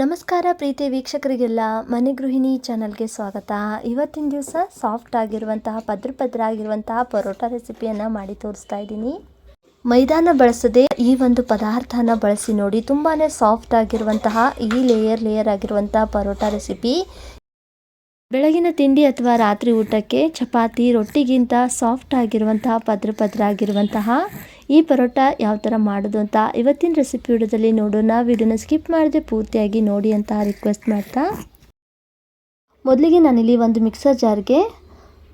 ನಮಸ್ಕಾರ ಪ್ರೀತಿ ವೀಕ್ಷಕರಿಗೆಲ್ಲ, ಮನೆ ಗೃಹಿಣಿ ಚಾನಲ್ಗೆ ಸ್ವಾಗತ. ಇವತ್ತಿನ ದಿವಸ ಸಾಫ್ಟ್ ಆಗಿರುವಂತಹ, ಪದ್ರ ಪದ್ರ ಆಗಿರುವಂತಹ ಪರೋಟ ರೆಸಿಪಿಯನ್ನು ಮಾಡಿ ತೋರಿಸ್ತಾ ಇದ್ದೀನಿ. ಮೈದಾನ ಬಳಸದೆ ಈ ಒಂದು ಪದಾರ್ಥನ ಬಳಸಿ ನೋಡಿ ತುಂಬಾ ಸಾಫ್ಟ್ ಆಗಿರುವಂತಹ, ಈ ಲೇಯರ್ ಲೇಯರ್ ಆಗಿರುವಂತಹ ಪರೋಟ ರೆಸಿಪಿ. ಬೆಳಗಿನ ತಿಂಡಿ ಅಥವಾ ರಾತ್ರಿ ಊಟಕ್ಕೆ ಚಪಾತಿ, ರೊಟ್ಟಿಗಿಂತ ಸಾಫ್ಟ್ ಆಗಿರುವಂತಹ, ಪದ್ರ ಪದ್ರ ಆಗಿರುವಂತಹ ಈ ಪರೋಟ ಯಾವ ಥರ ಮಾಡೋದು ಅಂತ ಇವತ್ತಿನ ರೆಸಿಪಿ ವಿಡಿಯೋದಲ್ಲಿ ನೋಡೋಣ. ವಿಡಿಯೋನ ಸ್ಕಿಪ್ ಮಾಡದೆ, ಪೂರ್ತಿಯಾಗಿ ನೋಡಿ ಅಂತ ರಿಕ್ವೆಸ್ಟ್ ಮಾಡ್ತಾ. ಮೊದಲಿಗೆ ನಾನಿಲ್ಲಿ ಒಂದು ಮಿಕ್ಸರ್ ಜಾರ್ಗೆ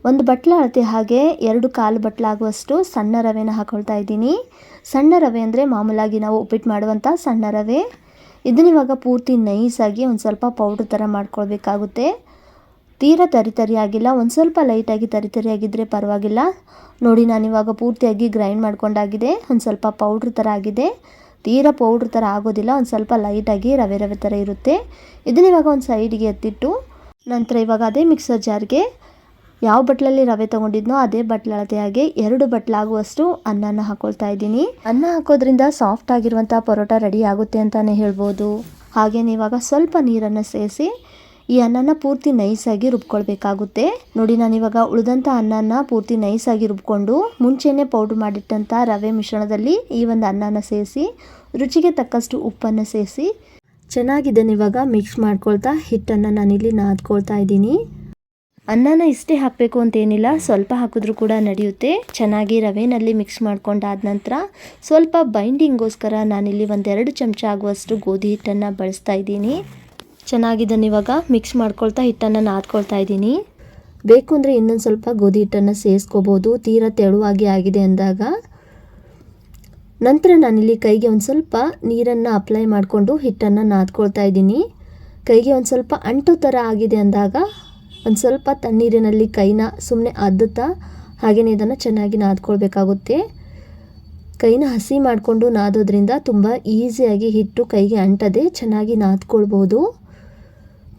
ಒಂದು ಬಟ್ಲ ಅಳತೆ ಹಾಗೆ ಎರಡು ಕಾಲು ಬಟ್ಲಾಗುವಷ್ಟು ಸಣ್ಣ ರವೆನ ಹಾಕೊಳ್ತಾ ಇದ್ದೀನಿ. ಸಣ್ಣ ರವೆ ಅಂದರೆ ಮಾಮೂಲಾಗಿ ನಾವು ಉಪ್ಪಿಟ್ಟು ಮಾಡುವಂಥ ಸಣ್ಣ ರವೆ. ಇದನ್ನ ಇವಾಗ ಪೂರ್ತಿ ನೈಸಾಗಿ ಒಂದು ಸ್ವಲ್ಪ ಪೌಡ್ರ್ ಥರ ಮಾಡ್ಕೊಳ್ಬೇಕಾಗುತ್ತೆ. ತೀರಾ ತರಿ ತರಿ ಆಗಿಲ್ಲ, ಒಂದು ಸ್ವಲ್ಪ ಲೈಟಾಗಿ ತರಿತರಿ ತರಿ ಆಗಿದ್ದರೆ ಪರವಾಗಿಲ್ಲ. ನೋಡಿ, ನಾನು ಇವಾಗ ಪೂರ್ತಿಯಾಗಿ ಗ್ರೈಂಡ್ ಮಾಡ್ಕೊಂಡಾಗಿದೆ. ಒಂದು ಸ್ವಲ್ಪ ಪೌಡ್ರ್ ಥರ ಆಗಿದೆ. ತೀರಾ ಪೌಡ್ರ್ ಥರ ಆಗೋದಿಲ್ಲ, ಒಂದು ಸ್ವಲ್ಪ ಲೈಟಾಗಿ ರವೆ ರವೆ ಥರ ಇರುತ್ತೆ. ಇದನ್ನ ಇವಾಗ ಒಂದು ಸೈಡಿಗೆ ಎತ್ತಿಟ್ಟು, ನಂತರ ಇವಾಗ ಅದೇ ಮಿಕ್ಸರ್ ಜಾರ್ಗೆ ಯಾವ ಬಟ್ಲಲ್ಲಿ ರವೆ ತೊಗೊಂಡಿದ್ನೋ ಅದೇ ಹಾಗೆ ಎರಡು ಬಟ್ಲಾಗುವಷ್ಟು ಅನ್ನನ ಹಾಕೊಳ್ತಾ ಇದ್ದೀನಿ. ಅನ್ನ ಹಾಕೋದ್ರಿಂದ ಸಾಫ್ಟ್ ಆಗಿರುವಂಥ ಪರೋಟ ರೆಡಿ ಆಗುತ್ತೆ ಅಂತಲೇ ಹೇಳ್ಬೋದು. ಹಾಗೆಯೇ ಇವಾಗ ಸ್ವಲ್ಪ ನೀರನ್ನು ಸೇರಿಸಿ ಈ ಅನ್ನನ ಪೂರ್ತಿ ನೈಸಾಗಿ ರುಬ್ಕೊಳ್ಬೇಕಾಗುತ್ತೆ. ನೋಡಿ, ನಾನು ಇವಾಗ ಉಳಿದಂಥ ಅನ್ನನ ಪೂರ್ತಿ ನೈಸಾಗಿ ರುಬ್ಕೊಂಡು ಮುಂಚೆನೆ ಪೌಡ್ರ್ ಮಾಡಿಟ್ಟಂಥ ರವೆ ಮಿಶ್ರಣದಲ್ಲಿ ಈ ಒಂದು ಅನ್ನನ ಸೇರಿಸಿ, ರುಚಿಗೆ ತಕ್ಕಷ್ಟು ಉಪ್ಪನ್ನು ಸೇರಿಸಿ, ಚೆನ್ನಾಗಿದೆ ಇವಾಗ ಮಿಕ್ಸ್ ಮಾಡ್ಕೊಳ್ತಾ ಹಿಟ್ಟನ್ನು ನಾನಿಲ್ಲಿ ನಾದ್ಕೊಳ್ತಾ ಇದ್ದೀನಿ. ಅನ್ನನ ಇಷ್ಟೇ ಹಾಕಬೇಕು ಅಂತೇನಿಲ್ಲ ಸ್ವಲ್ಪ ಹಾಕಿದ್ರೂ ಕೂಡ ನಡೆಯುತ್ತೆ. ಚೆನ್ನಾಗಿ ರವೆನಲ್ಲಿ ಮಿಕ್ಸ್ ಮಾಡ್ಕೊಂಡಾದ ನಂತರ ಸ್ವಲ್ಪ ಬೈಂಡಿಂಗೋಸ್ಕರ ನಾನಿಲ್ಲಿ ಒಂದೆರಡು ಚಮಚ ಆಗುವಷ್ಟು ಗೋಧಿ ಹಿಟ್ಟನ್ನು ಬಳಸ್ತಾ ಇದ್ದೀನಿ. ಚೆನ್ನಾಗಿದ್ದನ್ನು ಇವಾಗ. ಮಿಕ್ಸ್ ಮಾಡ್ಕೊಳ್ತಾ ಹಿಟ್ಟನ್ನು ನಾದ್ಕೊಳ್ತಾ ಇದ್ದೀನಿ. ಬೇಕು ಅಂದರೆ ಇನ್ನೊಂದು ಸ್ವಲ್ಪ ಗೋಧಿ ಹಿಟ್ಟನ್ನು ಸೇರಿಸ್ಕೋಬೋದು ತೀರಾ ತೆಳುವಾಗಿ ಆಗಿದೆ ಅಂದಾಗ. ನಂತರ ನಾನಿಲ್ಲಿ ಕೈಗೆ ಒಂದು ಸ್ವಲ್ಪ ನೀರನ್ನು ಅಪ್ಲೈ ಮಾಡಿಕೊಂಡು ಹಿಟ್ಟನ್ನು ನಾದ್ಕೊಳ್ತಾ ಇದ್ದೀನಿ. ಕೈಗೆ ಒಂದು ಸ್ವಲ್ಪ ಅಂಟು ಥರ ಆಗಿದೆ ಅಂದಾಗ ಒಂದು ಸ್ವಲ್ಪ ತಣ್ಣೀರಿನಲ್ಲಿ ಕೈನ ಸುಮ್ಮನೆ ಅದ್ದುತ್ತಾ ಹಾಗೆಯೇ ಇದನ್ನು ಚೆನ್ನಾಗಿ ನಾದ್ಕೊಳ್ಬೇಕಾಗುತ್ತೆ. ಕೈನ ಹಸಿ ಮಾಡಿಕೊಂಡು ನಾದೋದ್ರಿಂದ ತುಂಬ ಈಸಿಯಾಗಿ ಹಿಟ್ಟು ಕೈಗೆ ಅಂಟದೆ ಚೆನ್ನಾಗಿ ನಾದ್ಕೊಳ್ಬೋದು.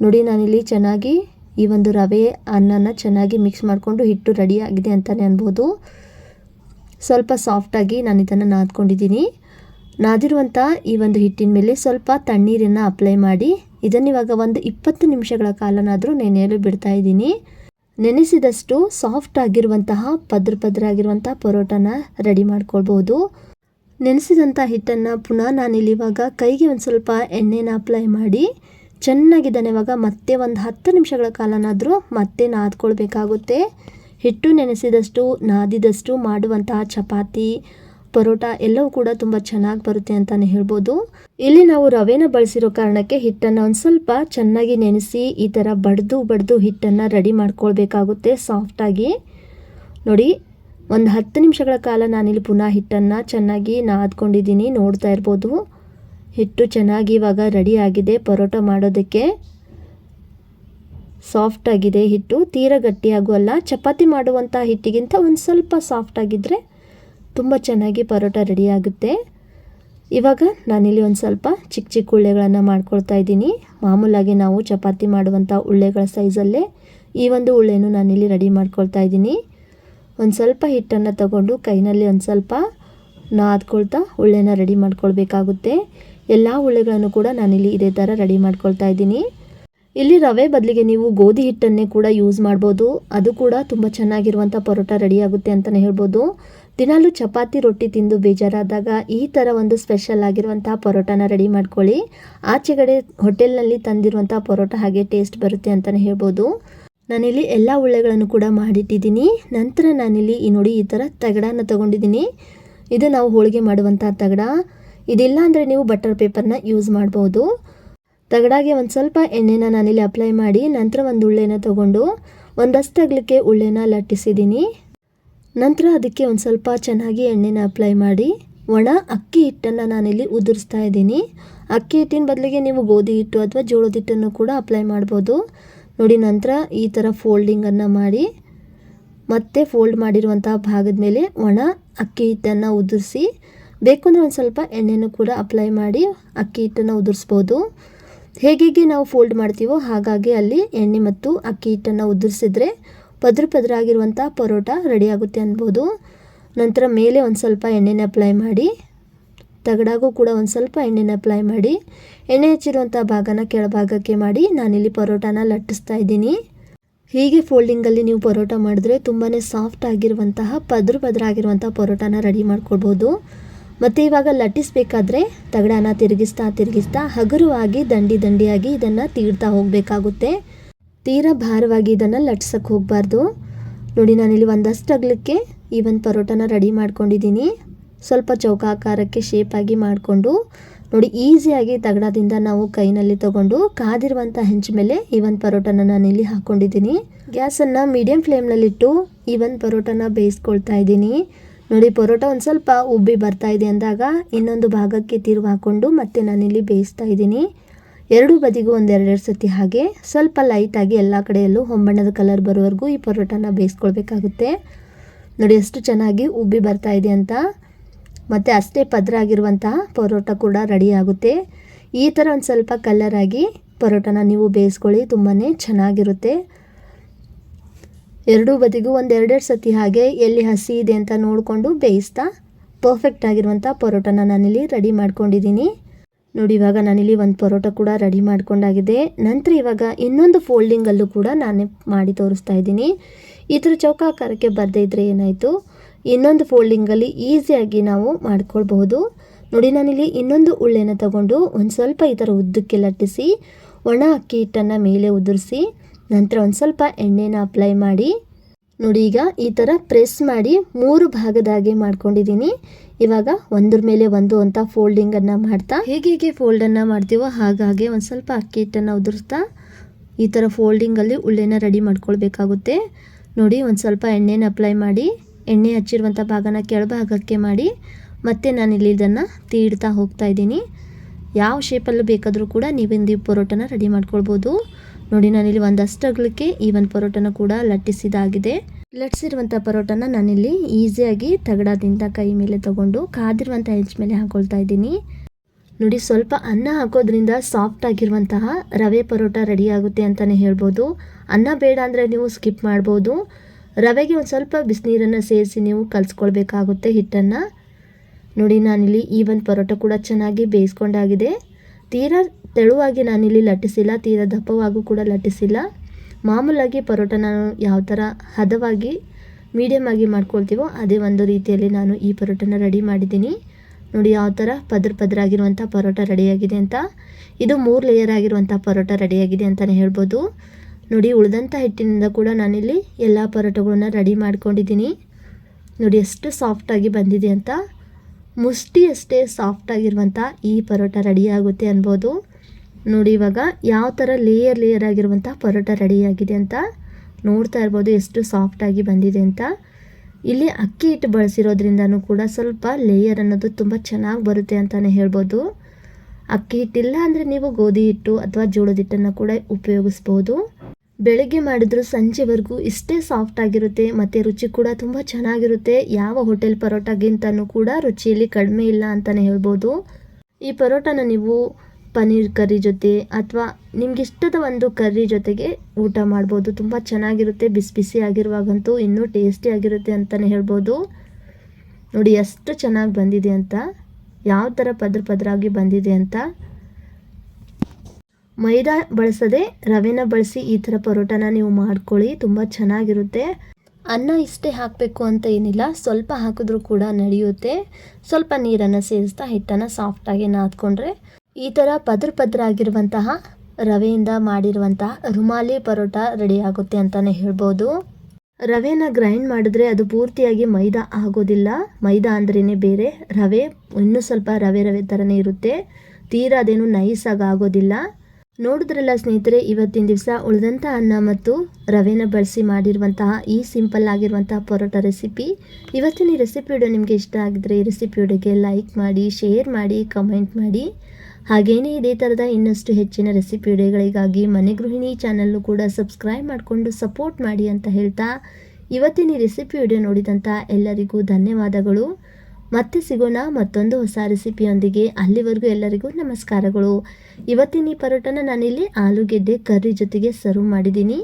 ನೋಡಿ, ನಾನಿಲ್ಲಿ ಚೆನ್ನಾಗಿ ಈ ಒಂದು ರವೆ ಅನ್ನನ ಚೆನ್ನಾಗಿ ಮಿಕ್ಸ್ ಮಾಡಿಕೊಂಡು ಹಿಟ್ಟು ರೆಡಿ ಆಗಿದೆ ಅಂತಲೇ ಅನ್ಬೋದು. ಸ್ವಲ್ಪ ಸಾಫ್ಟಾಗಿ ನಾನು ಇದನ್ನು ನಾದ್ಕೊಂಡಿದ್ದೀನಿ. ನಾದಿರುವಂಥ ಈ ಒಂದು ಹಿಟ್ಟಿನ ಮೇಲೆ ಸ್ವಲ್ಪ ತಣ್ಣೀರನ್ನು ಅಪ್ಲೈ ಮಾಡಿ, ಇದನ್ನು ಇವಾಗ ಒಂದು ಇಪ್ಪತ್ತು ನಿಮಿಷಗಳ ಕಾಲನಾದರೂ ನೆನೆಯಲು ಬಿಡ್ತಾ ಇದ್ದೀನಿ. ನೆನೆಸಿದಷ್ಟು ಸಾಫ್ಟ್ ಆಗಿರುವಂತಹ, ಪದ್ರ ಪದ್ರ ಆಗಿರುವಂಥ ಪರೋಟನ ರೆಡಿ ಮಾಡ್ಕೊಳ್ಬೋದು. ನೆನೆಸಿದಂಥ ಹಿಟ್ಟನ್ನು ಪುನಃ ನಾನಿಲ್ಲಿ ಇವಾಗ ಕೈಗೆ ಒಂದು ಸ್ವಲ್ಪ ಎಣ್ಣೆನ ಅಪ್ಲೈ ಮಾಡಿ ಚೆನ್ನಾಗಿದ್ದಾನೆ ಇವಾಗ. ಮತ್ತೆ ಒಂದು ಹತ್ತು ನಿಮಿಷಗಳ ಕಾಲನಾದರೂ ಮತ್ತೆ ನಾದ್ಕೊಳ್ಬೇಕಾಗುತ್ತೆ. ಹಿಟ್ಟು ನೆನೆಸಿದಷ್ಟು, ನಾದಿದಷ್ಟು ಮಾಡುವಂತಹ ಚಪಾತಿ, ಪರೋಟ ಎಲ್ಲವೂ ಕೂಡ ತುಂಬ ಚೆನ್ನಾಗಿ ಬರುತ್ತೆ ಅಂತಲೇ ಹೇಳ್ಬೋದು. ಇಲ್ಲಿ ನಾವು ರವೆನ ಬಳಸಿರೋ ಕಾರಣಕ್ಕೆ ಹಿಟ್ಟನ್ನು ಒಂದು ಸ್ವಲ್ಪ ಚೆನ್ನಾಗಿ ನೆನೆಸಿ ಈ ಥರ ಬಡ್ದು ಬಡ್ದು ಹಿಟ್ಟನ್ನು ರೆಡಿ ಮಾಡ್ಕೊಳ್ಬೇಕಾಗುತ್ತೆ ಸಾಫ್ಟಾಗಿ ನೋಡಿ, ಒಂದು ಹತ್ತು ನಿಮಿಷಗಳ ಕಾಲ ನಾನಿಲ್ಲಿ ಪುನಃ ಹಿಟ್ಟನ್ನು ಚೆನ್ನಾಗಿ ನಾದ್ಕೊಂಡಿದ್ದೀನಿ, ನೋಡ್ತಾ ಇರ್ಬೋದು. ಹಿಟ್ಟು ಚೆನ್ನಾಗಿ ಇವಾಗ ರೆಡಿ ಆಗಿದೆ. ಪರೋಟ ಮಾಡೋದಕ್ಕೆ ಸಾಫ್ಟ್ ಆಗಿದೆ ಹಿಟ್ಟು. ತೀರ ಗಟ್ಟಿಯಾಗುವಲ್ಲ ಚಪಾತಿ ಮಾಡುವಂಥ ಹಿಟ್ಟಿಗಿಂತ ಒಂದು ಸ್ವಲ್ಪ ಸಾಫ್ಟ್ ಆಗಿದ್ದರೆ ತುಂಬ ಚೆನ್ನಾಗಿ ಪರೋಟ ರೆಡಿ ಆಗುತ್ತೆ. ಇವಾಗ ನಾನಿಲ್ಲಿ ಒಂದು ಸ್ವಲ್ಪ ಚಿಕ್ಕ ಚಿಕ್ಕ ಉಳ್ಳೆಗಳನ್ನು ಮಾಡ್ಕೊಳ್ತಾ ಇದ್ದೀನಿ. ಮಾಮೂಲಾಗಿ ನಾವು ಚಪಾತಿ ಮಾಡುವಂಥ ಉಳ್ಳೆಗಳ ಸೈಜಲ್ಲೇ ಈ ಒಂದು ಉಳ್ಳೆನೂ ನಾನಿಲ್ಲಿ ರೆಡಿ ಮಾಡ್ಕೊಳ್ತಾ ಇದ್ದೀನಿ. ಒಂದು ಸ್ವಲ್ಪ ಹಿಟ್ಟನ್ನು ತಗೊಂಡು ಕೈನಲ್ಲಿ ಒಂದು ಸ್ವಲ್ಪ ನಾದ್ಕೊಳ್ತಾ ಉಳ್ಳೆನ ರೆಡಿ ಮಾಡ್ಕೊಳ್ಬೇಕಾಗುತ್ತೆ. ಎಲ್ಲ ಉಳ್ಳೆಗಳನ್ನು ಕೂಡ ನಾನಿಲ್ಲಿ ಇದೇ ಥರ ರೆಡಿ ಮಾಡ್ಕೊಳ್ತಾ ಇದ್ದೀನಿ. ಇಲ್ಲಿ ರವೆ ಬದಲಿಗೆ ನೀವು ಗೋಧಿ ಹಿಟ್ಟನ್ನೇ ಕೂಡ ಯೂಸ್ ಮಾಡ್ಬೋದು. ಅದು ಕೂಡ ತುಂಬ ಚೆನ್ನಾಗಿರುವಂಥ ಪರೋಟ ರೆಡಿ ಆಗುತ್ತೆ ಅಂತಲೇ ಹೇಳ್ಬೋದು. ದಿನಾಲೂ ಚಪಾತಿ, ರೊಟ್ಟಿ ತಿಂದು ಬೇಜಾರಾದಾಗ ಈ ಥರ ಒಂದು ಸ್ಪೆಷಲ್ ಆಗಿರುವಂಥ ಪರೋಟನ ರೆಡಿ ಮಾಡ್ಕೊಳ್ಳಿ. ಆಚೆಗಡೆ ಹೋಟೆಲ್ನಲ್ಲಿ ತಂದಿರುವಂಥ ಪರೋಟ ಹಾಗೆ ಟೇಸ್ಟ್ ಬರುತ್ತೆ ಅಂತಲೇ ಹೇಳ್ಬೋದು. ನಾನಿಲ್ಲಿ ಎಲ್ಲ ಉಳ್ಳೆಗಳನ್ನು ಕೂಡ ಮಾಡಿಟ್ಟಿದ್ದೀನಿ. ನಂತರ ನಾನಿಲ್ಲಿ ಈ ನೋಡಿ ಈ ಥರ ತಗಡಾನ ತಗೊಂಡಿದ್ದೀನಿ. ಇದು ನಾವು ಹೋಳಿಗೆ ಮಾಡುವಂಥ ತಗಡ. ಇದಿಲ್ಲ ಅಂದರೆ ನೀವು ಬಟರ್ ಪೇಪರ್ನ ಯೂಸ್ ಮಾಡ್ಬೋದು. ತಗಡಾಗೆ ಒಂದು ಸ್ವಲ್ಪ ಎಣ್ಣೆನ ನಾನಿಲ್ಲಿ ಅಪ್ಲೈ ಮಾಡಿ ನಂತರ ಒಂದು ಉಳ್ಳೆನ ತೊಗೊಂಡು ಒಂದಷ್ಟು ಅಗಲಕ್ಕೆ ಉಳ್ಳೆನ ಲಟ್ಟಿಸಿದ್ದೀನಿ ನಂತರ ಅದಕ್ಕೆ ಒಂದು ಸ್ವಲ್ಪ ಚೆನ್ನಾಗಿ ಎಣ್ಣೆನ ಅಪ್ಲೈ ಮಾಡಿ ಒಣ ಅಕ್ಕಿ ಹಿಟ್ಟನ್ನು ನಾನಿಲ್ಲಿ ಉದುರಿಸ್ತಾ ಇದ್ದೀನಿ. ಅಕ್ಕಿ ಹಿಟ್ಟಿನ ಬದಲಿಗೆ ನೀವು ಗೋಧಿ ಹಿಟ್ಟು ಅಥವಾ ಜೋಳದ ಹಿಟ್ಟನ್ನು ಕೂಡ ಅಪ್ಲೈ ಮಾಡ್ಬೋದು. ನೋಡಿ ನಂತರ ಈ ಥರ ಫೋಲ್ಡಿಂಗನ್ನು ಮಾಡಿ ಮತ್ತೆ ಫೋಲ್ಡ್ ಮಾಡಿರುವಂತಹ ಭಾಗದ ಮೇಲೆ ಒಣ ಅಕ್ಕಿ ಹಿಟ್ಟನ್ನು ಉದುರಿಸಿ ಬೇಕು ಅಂದರೆ ಒಂದು ಸ್ವಲ್ಪ ಎಣ್ಣೆನೂ ಕೂಡ ಅಪ್ಲೈ ಮಾಡಿ ಅಕ್ಕಿ ಹಿಟ್ಟನ್ನು ಉದುರಿಸ್ಬೋದು. ಹೇಗೆ ನಾವು ಫೋಲ್ಡ್ ಮಾಡ್ತೀವೋ ಹಾಗಾಗಿ ಅಲ್ಲಿ ಎಣ್ಣೆ ಮತ್ತು ಅಕ್ಕಿ ಹಿಟ್ಟನ್ನು ಉದುರಿಸಿದ್ರೆ ಪದ್ರ ಪದ್ರ ಆಗಿರುವಂಥ ಪರೋಟ ರೆಡಿ ಆಗುತ್ತೆ ಅನ್ಬೋದು. ನಂತರ ಮೇಲೆ ಒಂದು ಸ್ವಲ್ಪ ಎಣ್ಣೆನ ಅಪ್ಲೈ ಮಾಡಿ, ತಗಡಾಗೂ ಕೂಡ ಒಂದು ಸ್ವಲ್ಪ ಎಣ್ಣೆನ ಅಪ್ಲೈ ಮಾಡಿ, ಎಣ್ಣೆ ಹಚ್ಚಿರುವಂಥ ಭಾಗನ ಕೆಳಭಾಗಕ್ಕೆ ಮಾಡಿ ನಾನಿಲ್ಲಿ ಪರೋಟಾನ ಲಟ್ಟಿಸ್ತಾ ಇದ್ದೀನಿ. ಹೀಗೆ ಫೋಲ್ಡಿಂಗಲ್ಲಿ ನೀವು ಪರೋಟ ಮಾಡಿದ್ರೆ ತುಂಬಾ ಸಾಫ್ಟ್ ಆಗಿರುವಂತಹ, ಪದ್ರ ಪದ್ರ ಆಗಿರುವಂಥ ಪರೋಟಾನ ರೆಡಿ ಮಾಡ್ಕೊಳ್ಬೋದು ಮತ್ತು ಇವಾಗ ಲಟ್ಟಿಸ್ಬೇಕಾದ್ರೆ ತಗಡಾನ ತಿರುಗಿಸ್ತಾ ತಿರುಗಿಸ್ತಾ ಹಗುರವಾಗಿ, ದಂಡಿ ದಂಡಿಯಾಗಿ ಇದನ್ನು ತೀಡ್ತಾ ಹೋಗಬೇಕಾಗುತ್ತೆ. ತೀರಾ ಭಾರವಾಗಿ ಇದನ್ನು ಲಟ್ಸಕ್ಕೆ ಹೋಗಬಾರ್ದು. ನೋಡಿ, ನಾನಿಲ್ಲಿ ಒಂದಷ್ಟು ಅಗಲಕ್ಕೆ ಈ ಒಂದು ಪರೋಟನ ರೆಡಿ ಮಾಡ್ಕೊಂಡಿದ್ದೀನಿ. ಸ್ವಲ್ಪ ಚೌಕಾಕಾರಕ್ಕೆ ಶೇಪಾಗಿ ಮಾಡಿಕೊಂಡು, ನೋಡಿ ಈಸಿಯಾಗಿ ತಗಡದಿಂದ ನಾವು ಕೈನಲ್ಲಿ ತಗೊಂಡು ಕಾದಿರುವಂಥ ಹೆಂಚ ಮೇಲೆ ಈ ಒಂದು ಪರೋಟನ ನಾನಿಲ್ಲಿ ಹಾಕ್ಕೊಂಡಿದ್ದೀನಿ ಗ್ಯಾಸನ್ನು ಮೀಡಿಯಂ ಫ್ಲೇಮ್ನಲ್ಲಿಟ್ಟು ಈ ಒಂದು ಪರೋಟನ ಬೇಯಿಸ್ಕೊಳ್ತಾ ಇದ್ದೀನಿ. ನೋಡಿ, ಪರೋಟ ಒಂದು ಸ್ವಲ್ಪ ಉಬ್ಬಿ ಬರ್ತಾ ಇದೆ ಅಂದಾಗ ಇನ್ನೊಂದು ಭಾಗಕ್ಕೆ ತಿರುವು ಹಾಕ್ಕೊಂಡು ಮತ್ತೆ ನಾನಿಲ್ಲಿ ಬೇಯಿಸ್ತಾ ಇದ್ದೀನಿ. ಎರಡು ಬದಿಗೂ ಒಂದೆರಡೆರಡು ಸತಿ ಹಾಗೆ ಸ್ವಲ್ಪ ಲೈಟಾಗಿ ಎಲ್ಲ ಕಡೆಯಲ್ಲೂ ಹೊಂಬಣ್ಣದ ಕಲರ್ ಬರೋವರೆಗೂ ಈ ಪರೋಟನ ಬೇಯಿಸ್ಕೊಳ್ಬೇಕಾಗುತ್ತೆ. ನೋಡಿ ಎಷ್ಟು ಚೆನ್ನಾಗಿ ಉಬ್ಬಿ ಬರ್ತಾ ಇದೆ ಅಂತ. ಮತ್ತು ಅಷ್ಟೇ ಪದ್ರ ಆಗಿರುವಂತಹ ಪರೋಟ ಕೂಡ ರೆಡಿ ಆಗುತ್ತೆ. ಈ ಥರ ಒಂದು ಸ್ವಲ್ಪ ಕಲರಾಗಿ ಪರೋಟನ ನೀವು ಬೇಯಿಸ್ಕೊಳ್ಳಿ ತುಂಬಾ ಚೆನ್ನಾಗಿರುತ್ತೆ. ಎರಡೂ ಬದಿಗೂ ಒಂದು ಎರಡೆರಡು ಸತಿ ಹಾಗೆ ಎಲ್ಲಿ ಹಸಿ ಇದೆ ಅಂತ ನೋಡಿಕೊಂಡು ಬೇಯಿಸ್ತಾ ಪರ್ಫೆಕ್ಟ್ ಆಗಿರುವಂಥ ಪರೋಟನ ನಾನಿಲ್ಲಿ ರೆಡಿ ಮಾಡ್ಕೊಂಡಿದ್ದೀನಿ. ನೋಡಿ, ಇವಾಗ ನಾನಿಲ್ಲಿ ಒಂದು ಪರೋಟ ಕೂಡ ರೆಡಿ ಮಾಡ್ಕೊಂಡಾಗಿದೆ. ನಂತರ ಇವಾಗ ಇನ್ನೊಂದು ಫೋಲ್ಡಿಂಗಲ್ಲೂ ಕೂಡ ನಾನೇ ಮಾಡಿ ತೋರಿಸ್ತಾ ಇದ್ದೀನಿ. ಥರ ಚೌಕಾಕಾರಕ್ಕೆ ಬರದೇ ಇದ್ದರೆ ಏನಾಯಿತು? ಇನ್ನೊಂದು ಫೋಲ್ಡಿಂಗಲ್ಲಿ ಈಸಿಯಾಗಿ ನಾವು ಮಾಡ್ಕೊಳ್ಬಹುದು. ನೋಡಿ, ನಾನಿಲ್ಲಿ ಇನ್ನೊಂದು ಉಳ್ಳೆನ ತಗೊಂಡು ಒಂದು ಸ್ವಲ್ಪ ಈ ಥರ ಉದ್ದಕ್ಕೆ ಲಟ್ಟಿಸಿ ಒಣ ಅಕ್ಕಿ ಹಿಟ್ಟನ್ನು ಮೇಲೆ ಉದುರಿಸಿ ನಂತರ ಒಂದು ಸ್ವಲ್ಪ ಎಣ್ಣೆನ ಅಪ್ಲೈ ಮಾಡಿ, ನೋಡಿ ಈಗ ಈ ಥರ ಪ್ರೆಸ್ ಮಾಡಿ ಮೂರು ಭಾಗದಾಗೆ ಮಾಡ್ಕೊಂಡಿದ್ದೀನಿ. ಇವಾಗ ಒಂದ್ರ ಮೇಲೆ ಒಂದು ಅಂತ ಫೋಲ್ಡಿಂಗನ್ನು ಮಾಡ್ತಾ, ಹೇಗೆ ಹೇಗೆ ಫೋಲ್ಡನ್ನು ಮಾಡ್ತೀವೋ ಹಾಗಾಗಿ ಒಂದು ಸ್ವಲ್ಪ ಅಕ್ಕಿ ಹಿಟ್ಟನ್ನು ಉದುರಿಸ್ತಾ ಈ ಥರ ಫೋಲ್ಡಿಂಗಲ್ಲಿ ಉಳ್ಳೆನ ರೆಡಿ ಮಾಡ್ಕೊಳ್ಬೇಕಾಗುತ್ತೆ. ನೋಡಿ ಒಂದು ಸ್ವಲ್ಪ ಎಣ್ಣೆನ ಅಪ್ಲೈ ಮಾಡಿ, ಎಣ್ಣೆ ಹಚ್ಚಿರುವಂಥ ಭಾಗನ ಕೆಳಭಾಗಕ್ಕೆ ಮಾಡಿ, ಮತ್ತೆ ನಾನಿಲ್ಲಿ ಇದನ್ನು ತೀಡ್ತಾ ಹೋಗ್ತಾ ಇದ್ದೀನಿ. ಯಾವ ಶೇಪಲ್ಲೂ ಬೇಕಾದರೂ ಕೂಡ ನೀವಿಂದ ಪರೋಟನ ರೆಡಿ ಮಾಡ್ಕೊಳ್ಬೋದು. ನೋಡಿ, ನಾನಿಲ್ಲಿ ಒಂದಷ್ಟು ಅಗಲಕ್ಕೆ ಈ ಒಂದು ಪರೋಟನ ಕೂಡ ಲಟ್ಟಿಸಿದಾಗಿದೆ. ಲಟ್ಟಿಸಿರುವಂಥ ಪರೋಟನ ನಾನಿಲ್ಲಿ ಈಸಿಯಾಗಿ ತಗಡದಿಂದ ಕೈ ಮೇಲೆ ತಗೊಂಡು ಕಾದಿರುವಂಥ ಹೆಂಚ್ ಮೇಲೆ ಹಾಕೊಳ್ತಾ ಇದ್ದೀನಿ. ನೋಡಿ, ಸ್ವಲ್ಪ ಅನ್ನ ಹಾಕೋದ್ರಿಂದ ಸಾಫ್ಟ್ ಆಗಿರುವಂತಹ ರವೆ ಪರೋಟ ರೆಡಿ ಆಗುತ್ತೆ ಅಂತಲೇ ಹೇಳ್ಬೋದು. ಅನ್ನ ಬೇಡ ಅಂದರೆ ನೀವು ಸ್ಕಿಪ್ ಮಾಡ್ಬೋದು. ರವೆಗೆ ಒಂದು ಸ್ವಲ್ಪ ಬಿಸಿನೀರನ್ನು ಸೇರಿಸಿ ನೀವು ಕಲಿಸ್ಕೊಳ್ಬೇಕಾಗುತ್ತೆ ಹಿಟ್ಟನ್ನು. ನೋಡಿ, ನಾನಿಲ್ಲಿ ಈ ಒಂದು ಪರೋಟ ಕೂಡ ಚೆನ್ನಾಗಿ ಬೇಯಿಸ್ಕೊಂಡಾಗಿದೆ. ತೀರಾ ತೆಳುವಾಗಿ ನಾನಿಲ್ಲಿ ಲಟ್ಟಿಸಿಲ್ಲ, ತೀರಾ ದಪ್ಪವಾಗೂ ಕೂಡ ಲಟ್ಟಿಸಿಲ್ಲ. ಮಾಮೂಲಾಗಿ ಪರೋಟ ನಾನು ಯಾವ ಥರ ಹದವಾಗಿ ಮೀಡಿಯಮ್ ಆಗಿ ಮಾಡ್ಕೊಳ್ತೀವೋ ಅದೇ ಒಂದು ರೀತಿಯಲ್ಲಿ ನಾನು ಈ ಪರೋಟನ ರೆಡಿ ಮಾಡಿದ್ದೀನಿ. ನೋಡಿ ಯಾವ ಥರ ಪದ್ರ ಪದ್ರ ಆಗಿರುವಂಥ ಪರೋಟ ರೆಡಿಯಾಗಿದೆ ಅಂತ. ಇದು ಮೂರು ಲೇಯರ್ ಆಗಿರುವಂಥ ಪರೋಟ ರೆಡಿಯಾಗಿದೆ ಅಂತಲೇ ಹೇಳ್ಬೋದು. ನೋಡಿ ಉಳಿದಂಥ ಹಿಟ್ಟಿನಿಂದ ಕೂಡ ನಾನಿಲ್ಲಿ ಎಲ್ಲ ಪರೋಟಗಳನ್ನ ರೆಡಿ ಮಾಡ್ಕೊಂಡಿದ್ದೀನಿ. ನೋಡಿ ಎಷ್ಟು ಸಾಫ್ಟಾಗಿ ಬಂದಿದೆ ಅಂತ. ಮುಷ್ಟಿಯಷ್ಟೇ ಸಾಫ್ಟಾಗಿರುವಂಥ ಈ ಪರೋಟ ರೆಡಿ ಆಗುತ್ತೆ ಅನ್ಬೋದು. ನೋಡಿ ಇವಾಗ ಯಾವ ಥರ ಲೇಯರ್ ಲೇಯರ್ ಆಗಿರುವಂಥ ಪರೋಟ ರೆಡಿಯಾಗಿದೆ ಅಂತ ನೋಡ್ತಾ ಇರ್ಬೋದು ಎಷ್ಟು ಸಾಫ್ಟಾಗಿ ಬಂದಿದೆ ಅಂತ. ಇಲ್ಲಿ ಅಕ್ಕಿ ಹಿಟ್ಟು ಬಳಸಿರೋದ್ರಿಂದನೂ ಕೂಡ ಸ್ವಲ್ಪ ಲೇಯರ್ ಅನ್ನೋದು ತುಂಬ ಚೆನ್ನಾಗಿ ಬರುತ್ತೆ ಅಂತಲೇ ಹೇಳ್ಬೋದು. ಅಕ್ಕಿ ಹಿಟ್ಟಿಲ್ಲ ಅಂದರೆ ನೀವು ಗೋಧಿ ಹಿಟ್ಟು ಅಥವಾ ಜೋಳದ ಹಿಟ್ಟನ್ನು ಕೂಡ ಉಪಯೋಗಿಸ್ಬೋದು. ಬೆಳಗ್ಗೆ ಮಾಡಿದ್ರು ಸಂಜೆವರೆಗೂ ಇಷ್ಟೇ ಸಾಫ್ಟ್ ಆಗಿರುತ್ತೆ, ಮತ್ತು ರುಚಿ ಕೂಡ ತುಂಬ ಚೆನ್ನಾಗಿರುತ್ತೆ. ಯಾವ ಹೋಟೆಲ್ ಪರೋಟಗಿಂತನೂ ಕೂಡ ರುಚಿಯಲ್ಲಿ ಕಡಿಮೆ ಇಲ್ಲ ಅಂತಲೇ ಹೇಳ್ಬೋದು. ಈ ಪರೋಟಾನ ನೀವು ಪನ್ನೀರ್ ಕರಿ ಜೊತೆ ಅಥವಾ ನಿಮ್ಗೆ ಇಷ್ಟದ ಒಂದು ಕರ್ರಿ ಜೊತೆಗೆ ಊಟ ಮಾಡ್ಬೋದು. ತುಂಬ ಚೆನ್ನಾಗಿರುತ್ತೆ, ಬಿಸಿ ಬಿಸಿ ಆಗಿರುವಾಗಂತೂ ಇನ್ನೂ ಟೇಸ್ಟಿ ಆಗಿರುತ್ತೆ ಅಂತಲೇ ಹೇಳ್ಬೋದು. ನೋಡಿ, ಎಷ್ಟು ಚೆನ್ನಾಗಿ ಬಂದಿದೆ ಅಂತ ಯಾವ ಥರ ಪದ್ರ ಪದರಾಗಿ ಬಂದಿದೆ ಅಂತ. ಮೈದಾ ಬಳಸದೆ ರವೆನ ಬಳಸಿ ಈ ಥರ ಪರೋಟನ ನೀವು ಮಾಡ್ಕೊಳ್ಳಿ, ತುಂಬ ಚೆನ್ನಾಗಿರುತ್ತೆ. ಅನ್ನ ಇಷ್ಟೇ ಹಾಕಬೇಕು ಅಂತ ಏನಿಲ್ಲ, ಸ್ವಲ್ಪ ಹಾಕಿದ್ರೂ ಕೂಡ ನಡೆಯುತ್ತೆ. ಸ್ವಲ್ಪ ನೀರನ್ನು ಸೇರಿಸ್ತಾ, ಹಿಟ್ಟನ್ನು ಸಾಫ್ಟಾಗಿ ನಾದ್ಕೊಂಡ್ರೆ ಈ ಥರ ಪದ್ರ ಪದ್ರ ಆಗಿರುವಂತಹ ರವೆಯಿಂದ ಮಾಡಿರುವಂತಹ ರುಮಾಲಿ ಪರೋಟ ರೆಡಿ ಆಗುತ್ತೆ ಅಂತಲೇ ಹೇಳ್ಬೋದು. ರವೆನ ಗ್ರೈಂಡ್ ಮಾಡಿದ್ರೆ ಅದು ಪೂರ್ತಿಯಾಗಿ ಮೈದಾ ಆಗೋದಿಲ್ಲ. ಮೈದಾ ಅಂದ್ರೇ ಬೇರೆ, ರವೆ ಇನ್ನೂ ಸ್ವಲ್ಪ ರವೆ ರವೆ ಥರನೇ ಇರುತ್ತೆ. ತೀರಾ ಅದೇನು ನೈಸಾಗಿ ಆಗೋದಿಲ್ಲ. ನೋಡಿದ್ರಲ್ಲ ಸ್ನೇಹಿತರೆ, ಇವತ್ತಿನ ದಿವಸ ಉಳಿದಂಥ ಅನ್ನ ಮತ್ತು ರವೆನ ಬಳಸಿ ಮಾಡಿರುವಂತಹ ಈ ಸಿಂಪಲ್ ಆಗಿರುವಂತಹ ಪರೋಟ ರೆಸಿಪಿ. ಇವತ್ತಿನ ಈ ರೆಸಿಪಿ ವಿಡಿಯೋ ನಿಮಗೆ ಇಷ್ಟ ಆಗಿದ್ರೆ ಈ ರೆಸಿಪಿ ವಿಡಿಯೋಗೆ ಲೈಕ್ ಮಾಡಿ, ಶೇರ್ ಮಾಡಿ, ಕಮೆಂಟ್ ಮಾಡಿ. ಹಾಗೇನೇ ಇದೇ ಥರದ ಇನ್ನಷ್ಟು ಹೆಚ್ಚಿನ ರೆಸಿಪಿ ವಿಡಿಯೋಗಳಿಗಾಗಿ ಮನೆ ಗೃಹಿಣಿ ಚಾನಲ್ಲು ಕೂಡ ಸಬ್ಸ್ಕ್ರೈಬ್ ಮಾಡಿಕೊಂಡು ಸಪೋರ್ಟ್ ಮಾಡಿ ಅಂತ ಹೇಳ್ತಾ, ಇವತ್ತಿನ ಈ ರೆಸಿಪಿ ವಿಡಿಯೋ ನೋಡಿದಂಥ ಎಲ್ಲರಿಗೂ ಧನ್ಯವಾದಗಳು. ಮತ್ತೆ ಸಿಗೋಣ ಮತ್ತೊಂದು ಹೊಸ ರೆಸಿಪಿಯೊಂದಿಗೆ. ಅಲ್ಲಿವರೆಗೂ ಎಲ್ಲರಿಗೂ ನಮಸ್ಕಾರಗಳು. ಇವತ್ತಿನ ಈ ಪರೋಟನ ನಾನಿಲ್ಲಿ ಆಲೂಗೆಡ್ಡೆ ಕರ್ರಿ ಜೊತೆಗೆ ಸರ್ವ್ ಮಾಡಿದ್ದೀನಿ.